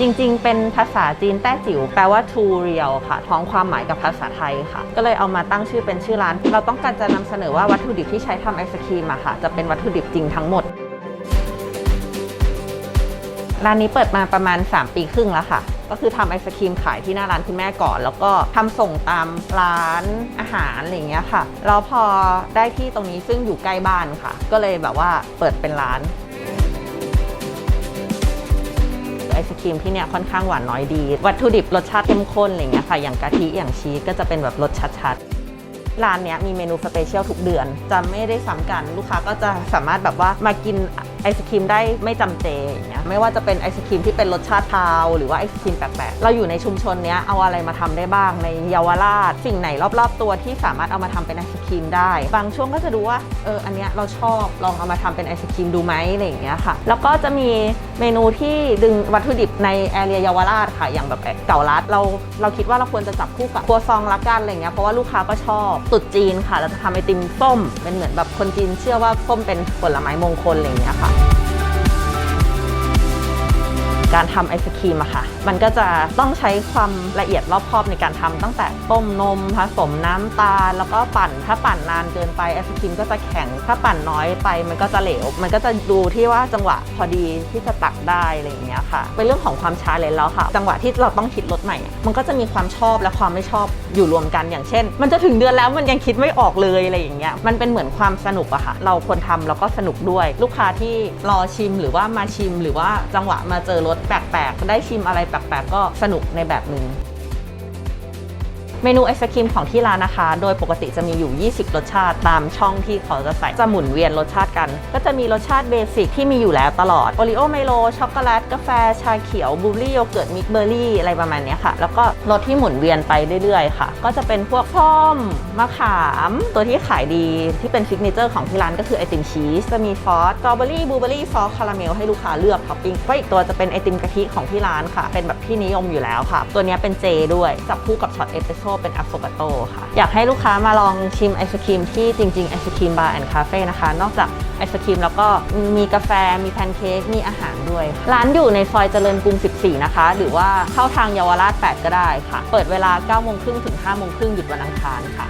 จริงๆ เป็นภาษาจีนแต้จิ๋วแปลว่า true real ค่ะท้องความหมายกับภาษาไทยค่ะ ก็เลยเอามาตั้งชื่อเป็นชื่อร้าน เราต้องการจะนำเสนอว่าวัตถุดิบที่ใช้ทำไอศครีมอะค่ะ จะเป็นวัตถุดิบจริงทั้งหมด ร้านนี้เปิดมาประมาณ 3 ปีครึ่งแล้วค่ะ ก็คือทำไอศครีมขายที่หน้าร้านคุณแม่ก่อน แล้วก็ทำส่งตามร้านอาหารอะไรอย่างเงี้ยค่ะแล้วพอได้ที่ตรงนี้ซึ่งอยู่ใกล้บ้านค่ะ ก็เลยแบบว่าเปิดเป็นร้าน ไอศครีมที่เนี่ยค่อนข้างหวานน้อยดี วัตถุดิบรสชาติเข้มข้นอะไรเงี้ยค่ะ อย่างกะทิอย่างชีสก็จะเป็นแบบรสชัดๆร้านเนี้ยมีเมนูสเปเชียลทุกเดือน จะไม่ได้ซ้ำกันลูกค้าก็จะสามารถแบบว่ามากิน ไอศครีมได้ไม่จำเจอย่างเงี้ยไม่ว่าจะเป็นไอศครีมที่เป็นรสชาติคาวหรือว่าไอศครีมแปลกๆเราอยู่ในชุมชนเนี้ยเอาอะไรมาทำได้บ้างในเยาวราช สิ่งไหนรอบๆตัวที่สามารถเอามาทำเป็นไอศครีมได้ บางช่วงก็จะดูว่าเอออันเนี้ยเราชอบลองเอามาทำเป็นไอศครีมดูไหมอะไรอย่างเงี้ยค่ะ แล้วก็จะมีเมนูที่ดึงวัตถุดิบในแอเรียเยาวราชค่ะอย่างแบบเก่ารัดเราเราคิดว่าเราควรจะจับคู่กับครัวซองละกันอะไรเงี้ยเพราะว่าลูกค้าก็ชอบตุดจีนค่ะเราจะทำไอติมส้มเป็นเหมือนแบบคนจีนเชื่อว่าส้มเป็นผลไม้มงคลอะไรเงี้ยค่ะ Bye. การทำไอศครีมอะค่ะ มันก็จะต้องใช้ความละเอียดรอบคอบในการทำตั้งแต่ต้มนมผสมน้ำตาล แล้วก็ปั่น ถ้าปั่นนานเกินไปไอศครีมก็จะแข็ง ถ้าปั่นน้อยไปมันก็จะเหลว มันก็จะดูที่ว่าจังหวะพอดีที่จะตักได้อะไรอย่างเงี้ยค่ะ เป็นเรื่องของความช้าเลยแล้วค่ะ จังหวะที่เราต้องคิดรสใหม่ มันก็จะมีความชอบและความไม่ชอบอยู่รวมกันอย่างเช่น มันจะถึงเดือนแล้วมันยังคิดไม่ออกเลยอะไรอย่างเงี้ย มันเป็นเหมือนความสนุกอะค่ะ เราควรทำแล้วก็สนุกด้วย ลูกค้าที่รอชิมหรือว่ามาชิมหรือว่าจังหวะมาเจอรสแปลกๆ ได้ชิมอะไรแปลกๆ ก็สนุกในแบบหนึ่ง เมนูไอศครีมของที่ร้านนะคะ โดยปกติจะมีอยู่ 20 รสชาติตามช่องที่เขาจะใส่จะหมุนเวียนรสชาติกัน ก็จะมีรสชาติเบสิกที่มีอยู่แล้วตลอดโอริโอไมโลช็อกโกแลตกาแฟ ชาเขียวบลูเบอรี่โยเกิร์ตมิกเบอร์รี่ อะไรประมาณนี้ค่ะ แล้วก็รสที่หมุนเวียนไปเรื่อยๆค่ะ ก็จะเป็นพวกส้มมะขาม ตัวที่ขายดีที่เป็นซิกเนเจอร์ของที่ร้านก็คือไอติมชีสจะมีซอสตรอเบอรี่บลูเบอรี่ซอสคาราเมลให้ลูกค้าเลือกท็อปปิ้งก็อีกตัวจะเป็นไอติมกะทิของที่ร้านค่ะ เป็นแบบที่นิยมอยู่แล้วค่ะ ตัวนี้เป็นเจด้วยจับคู่กับช็อตเอสเปรสโซ่เป็นอะโฟกาโตค่ะ อยากให้ลูกค้ามาลองชิมไอศครีมที่จริงๆไอศครีมบาร์แอนด์คาเฟ่นะคะ นอกจากไอศครีมแล้วก็มีกาแฟมีแพนเค้กมีอาหารด้วย ร้านอยู่ในซอยเจริญกรุง 14 นะคะ หรือว่าเข้าทางเยาวราช 8 ก็ได้ค่ะ เปิดเวลา9โมงครึ่งถึง5โมงครึ่งหยุดวันอังคารค่ะ